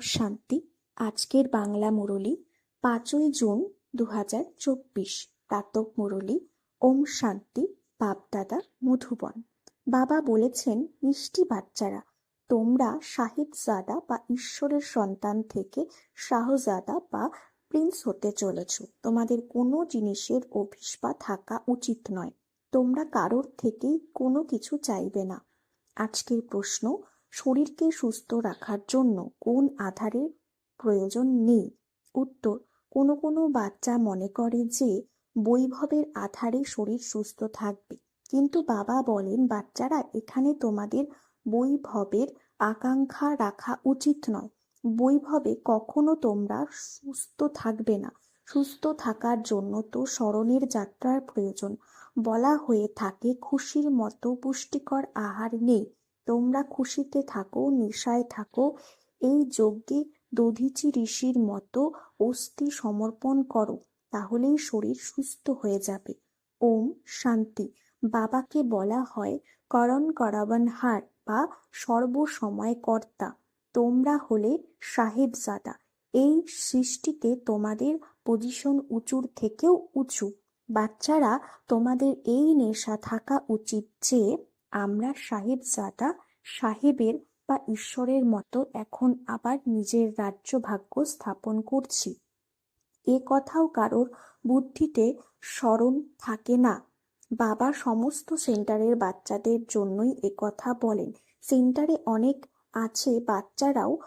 শান্তি। আজকের বাংলা মুরলি, পাঁচই জুন দু হাজার চব্বিশ। প্রাতক মুরলি, ওম শান্তি, বাপদাদা, মধুবন। বাবা বলেছেন, মিষ্টি বাচ্চারা, তোমরা সাহিবজাদা বা ঈশ্বরের সন্তান থেকে শাহজাদা বা প্রিন্স হতে চলেছ। তোমাদের কোনো জিনিসের অভিস্পা থাকা উচিত নয়। তোমরা কারোর থেকেই কোনো কিছু চাইবে না। আজকের প্রশ্ন শরীরকে সুস্থ রাখার জন্য কোন আধারের প্রয়োজন নেই? উত্তর, কোনো কোনো বাচ্চা মনে করে যে বৈভবের আধারে শরীর সুস্থ থাকবে। কিন্তু বাবা বলেন, বাচ্চারা, এখানে তোমাদের বৈভবের আকাঙ্ক্ষা রাখা উচিত নয়। বৈভবে কখনো তোমরা সুস্থ থাকবে না। সুস্থ থাকার জন্য তো স্মরণের যাত্রার প্রয়োজন। বলা হয়ে থাকে, খুশির মতো পুষ্টিকর আহার নেই। তোমরা খুশিতে থাকো, নেশায় থাকো। এই যজ্ঞে দধিচি ঋষির মতো অস্থি সমর্পণ করো, তাহলেই শরীর সুস্থ হয়ে যাবে। ওম শান্তি। বাবাকে বলা হয় করণ করাবন হার বা সর্বসময় কর্তা। তোমরা হলে সাহেবজাদা। এই সৃষ্টিতে তোমাদের পজিশন উঁচুর থেকেও উঁচু। বাচ্চারা, তোমাদের এই নেশা থাকা উচিত যে আমরা সাহেবজাদা, সাহেবের বা ঈশ্বরের মতো এখন আবার নিজের রাজ্য ভাগ্য স্থাপন করছি। এ কথাও কারোর বুদ্ধিতে স্মরণ থাকে না। বাবা সমস্ত সেন্টারের বাচ্চাদের জন্যই এ কথা বলেন। সেন্টারে অনেক আছে, বাচ্চারাও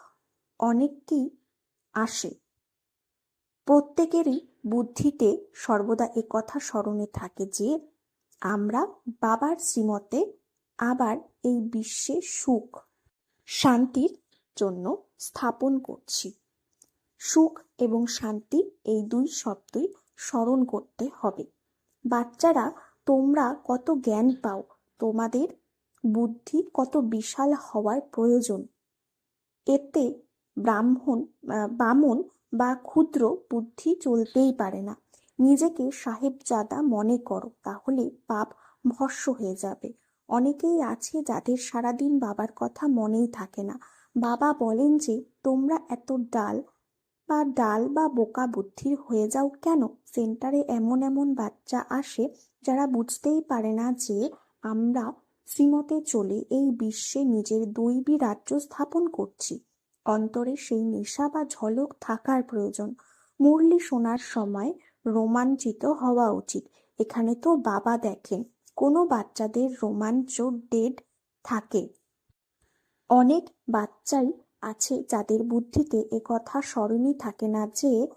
অনেককেই আসে। প্রত্যেকেরই বুদ্ধিতে সর্বদা এ কথা স্মরণে থাকে যে, আমরা বাবার শ্রীমতে আবার এই বিশ্বে সুখ, শান্তির জন্য স্থাপন করছি। সুখ এবং শান্তি এই দুই শব্দই স্মরণ করতে হবে। বাচ্চারা, তোমরা কত জ্ঞান পাও, তোমাদের বুদ্ধি কত বিশাল হওয়ার প্রয়োজন। এতে ব্রাহ্মণ বামন বা ক্ষুদ্র বুদ্ধি চলতেই পারে না। নিজেকে সাহেবজাদা মনে করো, তাহলে পাপ ভস্য হয়ে যাবে। অনেকেই আছে যাদের সারাদিন বাবার কথা মনেই থাকে না। বাবা বলেন যে, তোমরা এত ডাল বা ডাল বা বোকা বুদ্ধির হয়ে যাও কেন? সেন্টারে এমন এমন বাচ্চা আসে যারা বুঝতেই পারে না যে, আমরা শ্রীমতে চলে এই বিশ্বে নিজের দৈবী রাজ্য স্থাপন করছি। অন্তরে সেই নেশা বা ঝলক থাকার প্রয়োজন। মুরলি শোনার সময় রোমাঞ্চিত হওয়া উচিত। এখানে তো বাবা দেখেন। কোনো বাচ্চাদের রোমাঞ্চ ডেড থাকে। অনেক বাচ্চাই আছে যাদের বুদ্ধিতে কথা স্মরণই থাকে না যে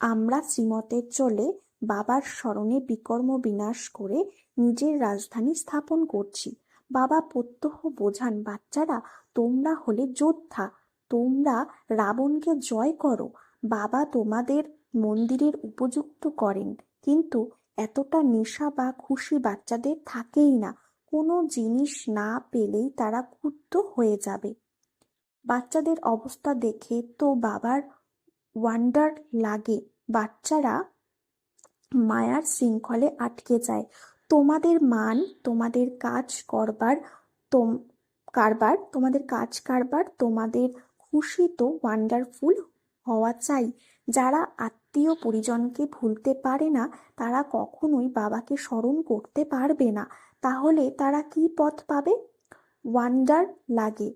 আমরা শ্রীমতে চলে বাবার স্মরণে বিকর্ম বিনাশ করে নিজের রাজধানী স্থাপন করছি। বাবা প্রত্যহ বোঝান, বাচ্চারা, তোমরা হলে যোদ্ধা, তোমরা রাবণকে জয় করো। বাবা তোমাদের মন্দিরের উপযুক্ত করেন। কিন্তু এতটা নেশা বা খুশি বাচ্চাদের থাকেই না। কোনো জিনিস না পেলেই তারা ক্ষুব্ধ হয়ে যাবে। বাচ্চাদের অবস্থা দেখে তো বাবার ওয়ান্ডার লাগে। বাচ্চারা মায়ার শৃঙ্খলে আটকে যায়। তোমাদের মান, তোমাদের কাজ করবার তোম, কারবার, তোমাদের কাজ কারবার তোমাদের খুশি তো ওয়ান্ডারফুল হওয়া চাই। যারা আত্মীয় পরিজনকে ভুলতে পারে না, তারা কখনোই বাবাকে স্মরণ করতে পারবে না। তাহলে তারা কি পথ পাবে? ওয়ান্ডার লাগে।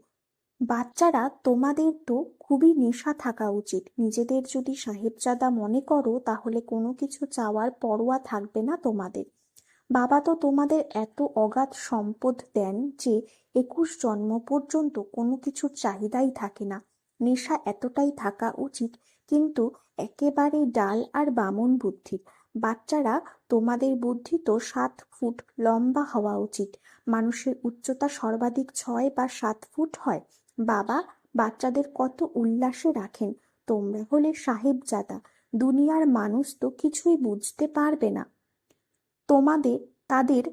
বাচ্চারা, তোমাদের তো খুবই নেশা থাকা উচিত। নিজেদের যদি সাহেবজাদা মনে করো, তাহলে কোনো কিছু চাওয়ার পরোয়া থাকবে না তোমাদের। বাবা তো তোমাদের এত অগাধ সম্পদ দেন যে একুশ জন্ম পর্যন্ত কোনো কিছুর চাহিদাই থাকে না। নেশা এতটাই থাকা উচিত, কিন্তু একেবারে ডাল আর বামন বুদ্ধির বাচ্চারা, তোমাদের বুদ্ধি তো সাত ফুট লম্বা হওয়া উচিত। মানুষের উচ্চতা সর্বাধিক ছয় বা সাত ফুট হয়। বাবা, বাচ্চাদের কত উল্লাসে রাখেন। তোমরা হলে সাহেবজাদা। দুনিয়ার মানুষ তো কিছুই বুঝতে পারবে না। তোমাদের, তাদের,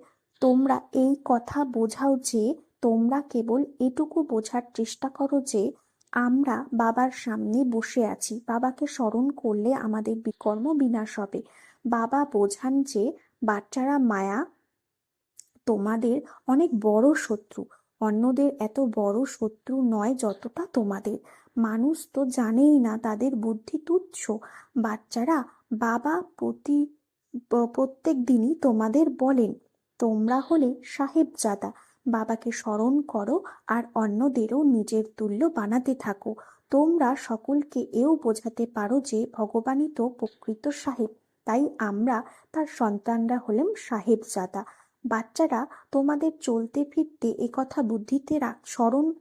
তোমরা এই কথা বোঝাও যে, তোমরা কেবল এটুকু বোঝার চেষ্টা করো যে আমরা বাবার সামনে বসে আছি। বাবাকে স্মরণ করলে আমাদের বিকর্ম বিনাশ হবে। বাবা বোঝান যে বাচ্চারা মায়া, তোমাদের অনেক বড় শত্রু। অন্যদের এত বড় শত্রু নয় যতটা তোমাদের। মানুষ তো জানেই না তাদের বুদ্ধি তুচ্ছ। বাচ্চারা বাবা প্রতি, প্রত্যেক দিনই তোমাদের বলেন, তোমরা হলে সাহেবজাদা। বাবাকে স্মরণ করো আর অন্যদেরও নিজের তুল্য বানাতে থাকো। তোমরা সকলকে এও বোঝাতে পারো যে ভগবানই তো প্রকৃত সাহেব। তাই আমরা তার সন্তানরা হলেম সাহেবজাদা। বাচ্চারা, তোমাদের চলতে ফিরতে একথা বুদ্ধিতে স্মরণ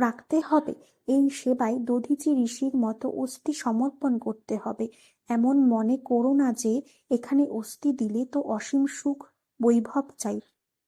রাখতে হবে। এই সেবায় দধিচি ঋষির মতো অস্থি সমর্পণ করতে হবে। এমন মনে করো না যে, এখানে অস্থি দিলে তো অসীম সুখ বৈভব চাই।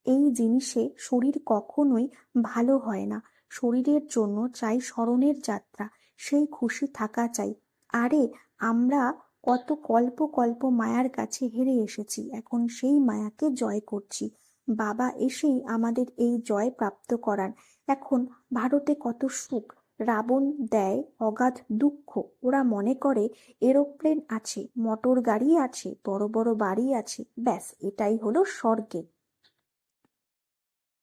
এই জিনিসে শরীর কখনোই ভালো হয় না। শরীরের জন্য চাই স্মরণের যাত্রা, সেই খুশি থাকা চাই। আরে, আমরা কত কল্প কল্প মায়ার কাছে হেরে এসেছি, এখন সেই মায়াকে জয় করছি। বাবা এসেই আমাদের এই জয় প্রাপ্ত করান। এখন ভারতে কত সুখ, রাবণ দেয় অগাধ দুঃখ। ওরা মনে করে এরোপ্লেন আছে, মোটর গাড়ি আছে, বড় বড় বাড়ি আছে, ব্যাস, এটাই হলো স্বর্গে।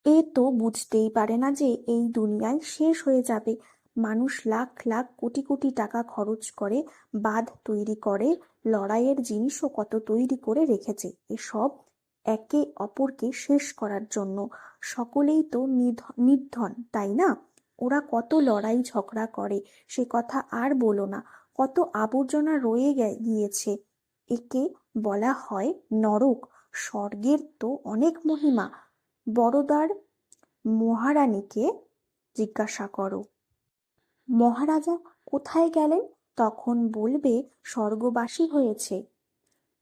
এ তো বুঝতেই পারে না যে এই দুনিয়ায় শেষ হয়ে যাবে। মানুষ লাখ লাখ কোটি কোটি টাকা খরচ করে, বাঁধ তৈরি করে, লড়াইয়ের জিনিসও কত তৈরি করে রেখেছে। এসব একে অপরকে শেষ করার জন্য। সকলেই তো নির্ধন, তাই না? ওরা কত লড়াই ঝগড়া করে, সে কথা আর বলো না। কত আবর্জনা রয়ে গিয়েছে। একে বলা হয় নরক। স্বর্গের তো অনেক মহিমা। বড়দার মহারানীকে জিজ্ঞাসা করো। মহারাজা কোথায় গেলেন তখন বলবে, স্বর্গবাসী হয়েছে।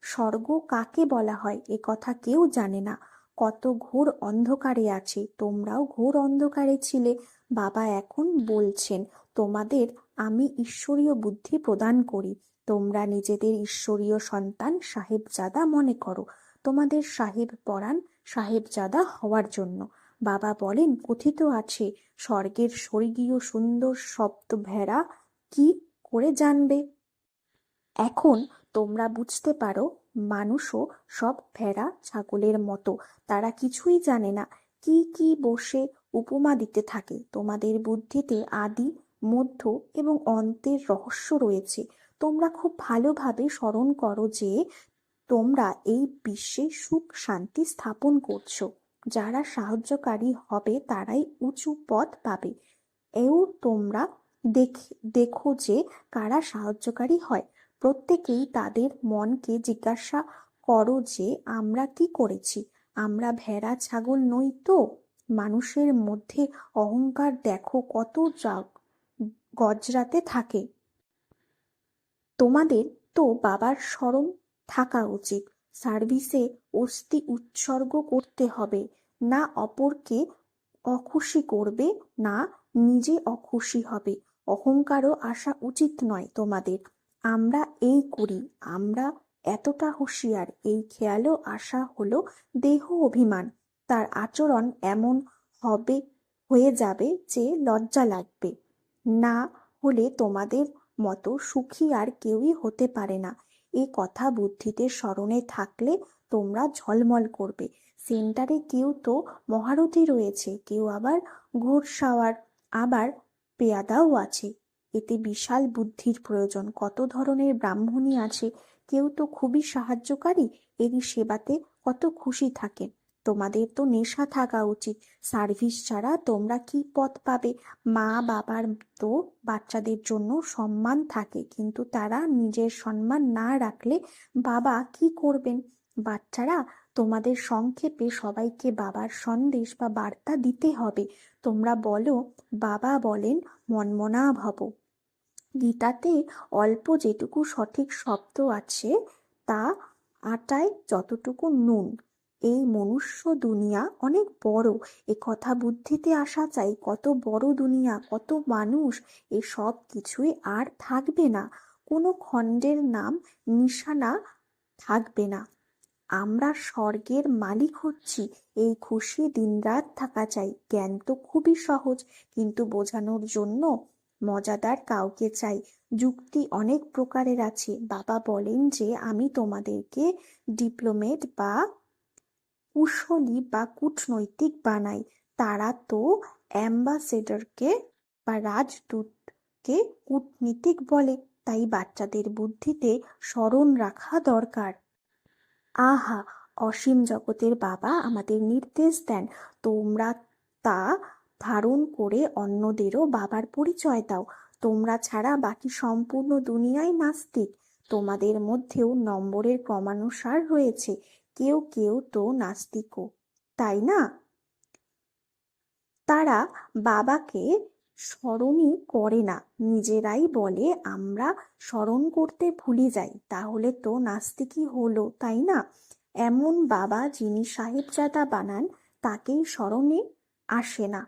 স্বর্গ কাকে বলা হয় এ কথা কেউ জানে না। কত ঘোর অন্ধকারে আছে, তোমরাও ঘোর অন্ধকারে ছিলে। বাবা এখন বলছেন, তোমাদের আমি ঈশ্বরীয় বুদ্ধি প্রদান করি। তোমরা নিজেদের ঈশ্বরীয় সন্তান সাহেবজাদা মনে করো। তোমাদের সাহেব পরাণ সাহেবজাদা হওয়ার জন্য। বাবা বলেন, কথিত আছে, স্বর্গের স্বর্গীয় সুন্দর শব্দ ভেড়া কি করে জানবে? এখন তোমরা বুঝতে পারো, মানুষও সব ভেড়া ছাগলের মতো। তারা কিছুই জানে না। কি কি বসে উপমা দিতে থাকে। তোমাদের বুদ্ধিতে আদি, মধ্য এবং অন্তের রহস্য রয়েছে। তোমরা খুব ভালোভাবে স্মরণ করো যে তোমরা এই বিশ্বে সুখ শান্তি স্থাপন করছ। যারা সাহায্যকারী হবে, তারাই উঁচু পদ পাবে। এও তোমরা দেখ, দেখো যে কারা সাহায্যকারী হয়। প্রত্যেকেই তাদের মনকে জিজ্ঞাসা করো যে, আমরা কি করেছি? আমরা ভেড়া, ছাগল নই তো? মানুষের মধ্যে অহংকার দেখো কত গজরাতে থাকে। তোমাদের তো বাবার স্মরণ থাকা উচিত। সার্ভিসে অস্থি উৎসর্গ করতে হবে। না অপরকে অখুশি করবে, না নিজে অখুশি হবে। অহংকারও আসা উচিত নয় তোমাদের। আমরা এই করি, আমরা এতটা হুঁশিয়ার। এই খেয়ালও আসা হলো দেহ অভিমান। তার আচরণ এমন হবে, হয়ে যাবে যে লজ্জা লাগবে। না হলে তোমাদের মতো সুখী আর কেউই হতে পারে না। এ কথা বুদ্ধিতে স্মরণে থাকলে তোমরা ঝলমল করবে। সেন্টারে কেউ তো মহারথী রয়েছে, কেউ আবার ঘোড়সাওয়ার, আবার পেয়াদাও আছে। এতে বিশাল বুদ্ধির প্রয়োজন। কত ধরনের ব্রাহ্মণী আছে, কেউ তো খুবই সাহায্যকারী, এরই সেবাতে কত খুশি থাকে তোমাদের তো নেশা থাকা উচিত। সার্ভিস ছাড়া তোমরা কি পথ পাবে? মা বাবার তো বাচ্চাদের জন্য সম্মান থাকে, কিন্তু তারা নিজের সম্মান না রাখলে বাবা কি করবেন? বাচ্চারা, তোমাদের সংক্ষেপে সবাইকে বাবার সন্দেশ বা বার্তা দিতে হবে। তোমরা বলো, বাবা বলেন, মনমনা ভব। গীতাতে অল্প যেটুকু সঠিক শব্দ আছে, তা আটায় যতটুকু নুন। এই মনুষ্য দুনিয়া অনেক বড়। এ কথা বুদ্ধিতে আসা চাই, কত বড় দুনিয়া, কত মানুষ, এ সব কিছুই আর থাকবে না। কোনো খণ্ডের নাম, নিশানা থাকবে না। আমরা স্বর্গের মালিক হচ্ছি, এই খুশি দিনরাত থাকা চাই। জ্ঞান তো খুবই সহজ, কিন্তু বোঝানোর জন্য মজাদার কাউকে চাই। যুক্তি অনেক প্রকারের আছে। বাবা বলেন যে, আমি তোমাদেরকে ডিপ্লোমেট বা কুশলী বা কূটনৈতিক বানাই। তারা তো অ্যাম্বাসেডরকে বা রাজদূতকে কূটনীতিক বলে, তাই বাচ্চাদের বুদ্ধিতে স্মরণ রাখা দরকার। আহা, অসীম জগতের বাবা আমাদের নির্দেশ দেন, তোমরা তা ধারণ করে অন্যদেরও বাবার পরিচয় দাও। তোমরা ছাড়া বাকি সম্পূর্ণ দুনিয়াই নাস্তিক। তোমাদের মধ্যেও নম্বরের ক্রমানুসার রয়েছে। কেউ কেউ তো নাস্তিকও, তাই না? তারা বাবাকে স্মরণই করে না, নিজেরাই বলে, আমরা স্মরণ করতে ভুলে যাই, তাহলে তো নাস্তিকই হলো, তাই না? এমন বাবা যিনি সাহেবজাদা বানান, তাকেই স্মরণে আসে না।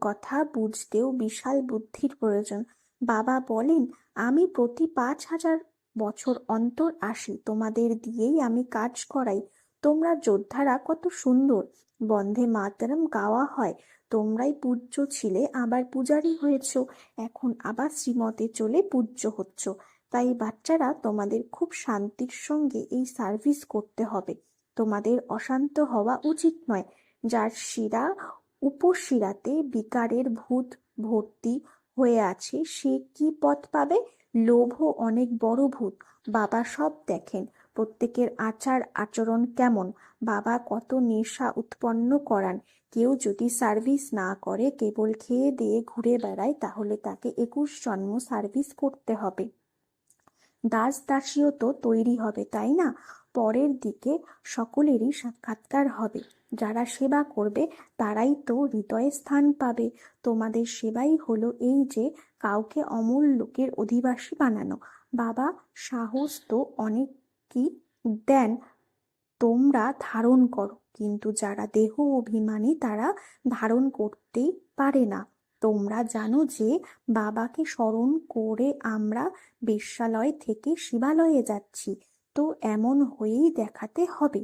কথা বুঝতেও বিশাল বুদ্ধির প্রয়োজন। বাবা বলেন, আমি প্রতি পাঁচ হাজার বছর অন্তর আসি, তোমাদের দিয়েই আমি কাজ করাই তোমরা যোদ্ধারা কত সুন্দর। বন্ধে মাতরম গাওয়া হয়। তোমরাই পূজ্য ছিলে, আবার পূজারি হয়েছ। এখন আবার শ্রীমতে চলে পূজ্য হচ্ছ। তাই বাচ্চারা, তোমাদের খুব শান্তির সঙ্গে এই সার্ভিস করতে হবে। তোমাদের অশান্ত হওয়া উচিত নয়। যার শিরা উপশিরাতে বিকারের ভূত ভর্তি হয়ে আছে, সে কি পথ পাবে? লোভ অনেক বড় ভূত। বাবা সব দেখেন। প্রত্যেকের আচার আচরণ কেমন? বাবা কত নেশা উৎপন্ন করান? কেউ যদি সার্ভিস না করে, কেবল খেয়ে দিয়ে ঘুরে বেড়ায়, তাহলে তাকে একুশ জন্ম সার্ভিস করতে হবে। দাস দাসীও তো তৈরি হবে, তাই না? পরের দিকে সকলেরই সাক্ষাৎকার হবে। যারা সেবা করবে, তারাই তো হৃদয়ে স্থান পাবে। তোমাদের সেবাই হলো এই যে, কাউকে অমূল লোকের অধিবাসী বানানো। বাবা সাহস তো অনেকই দেন তোমরা ধারণ করো। কিন্তু যারা দেহ অভিমানী তারা ধারণ করতেই পারে না। তোমরা জানো যে বাবাকে স্মরণ করে আমরা বেশ্যালয় থেকে শিবালয়ে যাচ্ছি। তো এমন হয়েই দেখাতে হবে।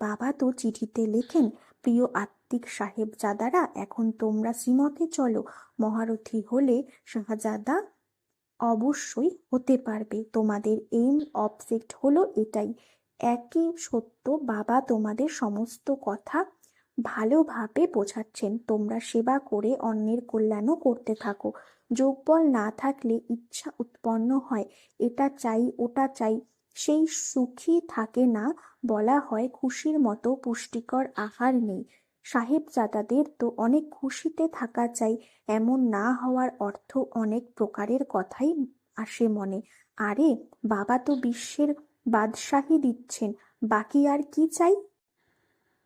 বাবা তো চিঠিতে লেখেন, প্রিয় আত্মিক সাহেবজাদারা, এখন তোমরা শ্রীমতে চলো। মহারথী হলে শাহজাদা অবশ্যই হতে পারবে। তোমাদের এইম অবজেক্ট হলো এটাই। একই সত্য বাবা তোমাদের সমস্ত কথা ভালোভাবে বোঝাচ্ছেন। তোমরা সেবা করে অন্যের কল্যাণও করতে থাকো। যোগবল না থাকলে ইচ্ছা উৎপন্ন হয়। এটা চাই, ওটা চাই। সেই সুখী থাকে না বলা হয়, খুশির মতো পুষ্টিকর আহার নেই। সাহেবজাদাদের তো অনেক খুশিতে থাকা চাই, এমন না হওয়ার অর্থ অনেক প্রকারের কথাই আসে মনে। আরে, বাবা তো বিশ্বের বাদশাহী দিচ্ছেন, বাকি আর কি চাই?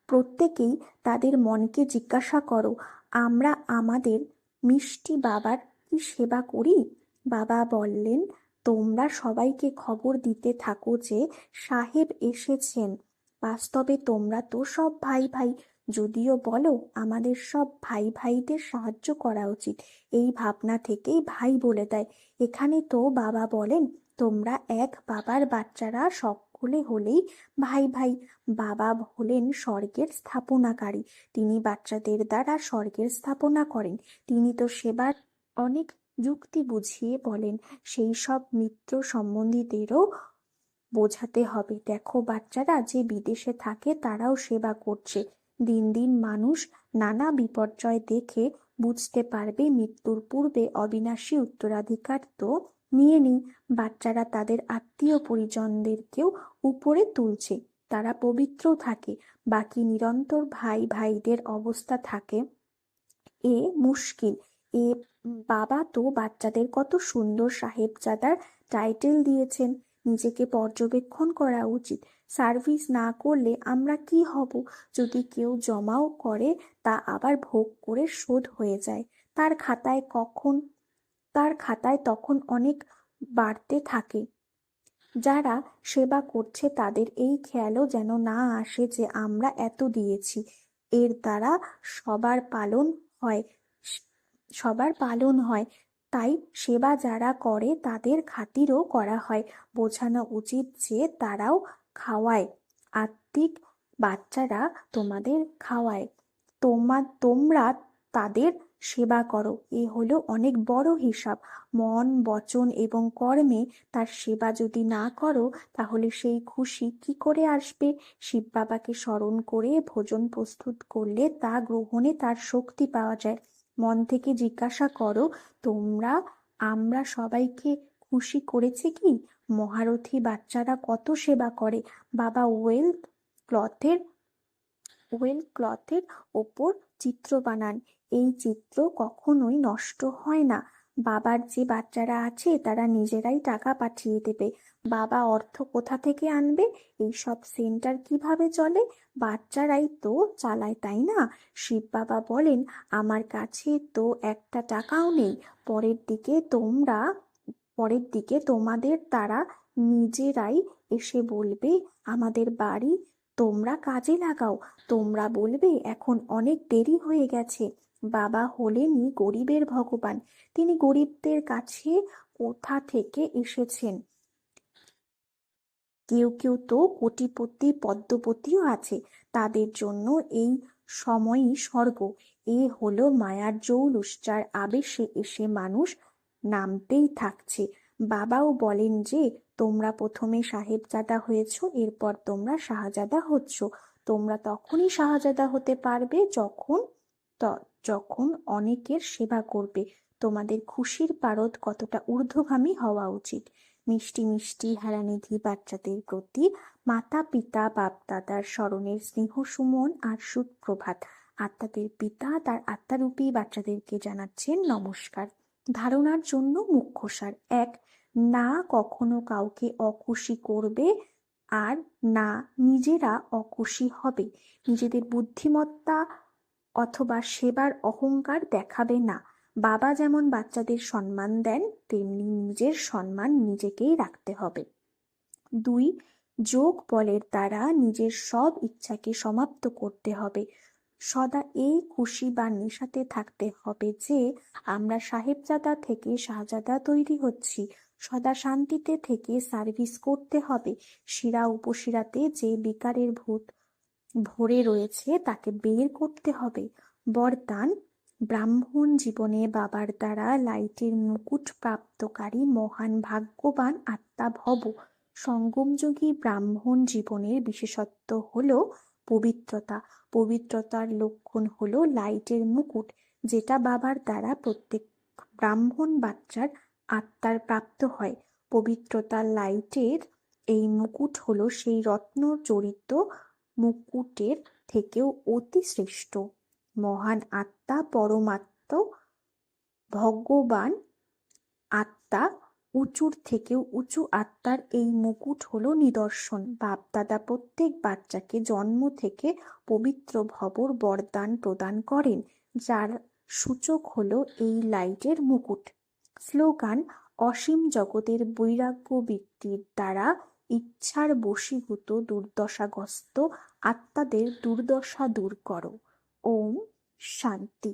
প্রত্যেকেই তাদের মনকে জিজ্ঞাসা করো, আমরা আমাদের মিষ্টি বাবার কি সেবা করি? বাবা বললেন, তোমরা সবাইকে খবর দিতে থাকো যে সাহেব এসেছেন। বাস্তবে তোমরা তো সব ভাই ভাই যদিও বলো, আমাদের সব ভাই ভাইদের সাহায্য করা উচিত। এই ভাবনা থেকেই ভাই বলে দেয়। এখানে তো বাবা বলেন, তোমরা এক বাবার বাচ্চারা সকলে হলেই ভাই ভাই। বাবা হলেন স্বর্গের স্থাপনাকারী। তিনি বাচ্চাদের দ্বারা স্বর্গের স্থাপনা করেন। তিনি তো সেবার অনেক যুক্তি বুঝিয়ে বলেন, সেই সব মিত্র সম্বন্ধীদেরও বোঝাতে হবে। দেখো বাচ্চারা, যে বিদেশে থাকে, তারাও সেবা করছে। দিন দিন মানুষ নানা বিপর্যয় দেখে বুঝতে পারবে মৃত্যুর পূর্বে অবিনাশী উত্তরাধিকার তো নিয়ে নিই। বাচ্চারা তাদের আত্মীয় পরিজনদেরকেও উপরে তুলছে। তারা পবিত্র থাকে, বাকি নিরন্তর ভাই ভাইদের অবস্থা থাকে এ মুশকিল। এ বাবা তো বাচ্চাদের কত সুন্দর সাহেবজাদার টাইটেল দিয়েছেন। নিজেকে পর্যবেক্ষণ করা উচিত। সার্ভিস না করলে আমরা কি হব? যদি কেউ জমাও করে, তা আবার ভোগ করে শোধ হয়ে যায়। তার খাতায় কখন, তার খাতায় তখন অনেক বাড়তে থাকে। যারা সেবা করছে, তাদের এই খেয়ালও যেন না আসে যে আমরা এত দিয়েছি। এর দ্বারা সবার পালন হয়, সবার পালন হয়। তাই সেবা যারা করে, তাদের খাতিরও করা হয়। বোঝানো উচিত যে তারাও খাওয়ায়। আত্মিক বাচ্চারা তোমাদের খাওয়ায়। তোমা, তোমরা তাদের সেবা করো। এ হলো অনেক বড় হিসাব। মন, বচন এবং কর্মে তার সেবা যদি না করো, তাহলে সেই খুশি কি করে আসবে? শিব বাবাকে স্মরণ করে ভোজন প্রস্তুত করলে তা গ্রহণে তার শক্তি পাওয়া যায়। মন থেকে জিজ্ঞাসা করো, তোমরা, আমরা সবাইকে খুশি করেছে কি? মহারথী বাচ্চারা কত সেবা করে। বাবা ওয়েল ক্লথের ওয়েল ক্লথের ওপর চিত্র বানান। এই চিত্র কখনোই নষ্ট হয় না। বাবার যে বাচ্চারা আছে, তারা নিজেরাই টাকা পাঠিয়ে দেবে। বাবা অর্থ কোথা থেকে আনবে? এইসব সেন্টার কীভাবে চলে? বাচ্চারাই তো চালায়, তাই না? শিব বাবা বলেন, আমার কাছে তো একটা টাকাও নেই। পরের দিকে তোমরা পরের দিকে তোমাদের তারা নিজেরাই এসে বলবে, আমাদের বাড়ি তোমরা কাজে লাগাও। তোমরা বলবে, এখন অনেক দেরি হয়ে গেছে। বাবা হলেনই গরিবের ভগবান। তিনি গরিবদের কাছে কোথা থেকে এসেছেন? কেউ কেউ তো কোটিপতি, পদ্মপতিও আছে। তাদের জন্য এই সময়ই স্বর্গ। এ হলো মায়ার জৌলুস। যার আবেশে এসে মানুষ নামতেই থাকছে। বাবাও বলেন যে, তোমরা প্রথমে সাহেবজাদা হয়েছ, এরপর তোমরা শাহজাদা হচ্ছ। তোমরা তখনই শাহজাদা হতে পারবে যখন যখন অনেকের সেবা করবে। তোমাদের খুশির পারদ কতটা ঊর্ধ্বগামী হওয়া উচিত। মিষ্টি মিষ্টি হারানিধি বাচ্চাদের প্রতি মাতা পিতা বাপ দাদার স্মরণের স্নেহ, সুমন আর সুপ্রভাত। আত্মাদের পিতা, তার আত্মারূপী বাচ্চাদেরকে জানাচ্ছেন নমস্কার। ধারণার জন্য মুখ্যসার এক, না কখনো কাউকে অখুশি করবে আর না নিজেরা অখুশি হবে। নিজেদের বুদ্ধিমত্তা অথবা সেবার অহংকার দেখাবে না। বাবা যেমন বাচ্চাদের সম্মান দেন, তেমনি নিজের সম্মান নিজেকেই রাখতে হবে। দুই, যোগ বলের দ্বারা নিজের সব ইচ্ছাকে সমাপ্ত করতে হবে। সদা এই খুশি বা নেশাতে থাকতে হবে যে আমরা সাহেবজাদা থেকে শাহজাদা তৈরি হচ্ছি। সদা শান্তিতে থেকে সার্ভিস করতে হবে। শিরা উপশিরাতে যে বিকারের ভূত ভরে রয়েছে তাকে বের করতে হবে। বরদান, ব্রাহ্মণ জীবনে বাবার দ্বারা লাইটের মুকুট প্রাপ্তকারী মহান ভাগ্যবান আত্মা ভব। সঙ্গমযোগী ব্রাহ্মণ জীবনের বিশেষত্ব হল পবিত্রতা। পবিত্রতার লক্ষণ হলো লাইটের মুকুট, যেটা বাবার দ্বারা প্রত্যেক ব্রাহ্মণ বাচ্চার আত্মার প্রাপ্ত হয়। পবিত্রতার লাইটের এই মুকুট হলো সেই রত্ন চরিত মুকুটের থেকেও অতি শ্রেষ্ঠ। মহান আত্মা, পরমাত্ম, ভগবান আত্মা উঁচুর থেকেও উঁচু আত্মার এই মুকুট হলো নিদর্শন। বাপদাদা প্রত্যেক বাচ্চাকে জন্ম থেকে পবিত্র ভবর বরদান প্রদান করেন, যার সূচক হলো এই লাইটের মুকুট। স্লোগান, অসীম জগতের বৈরাগ্য বৃত্তির দ্বারা ইচ্ছার বশীভূত দুর্দশাগ্রস্ত আত্মাদের দুর্দশা দূর করো। ওম শান্তি।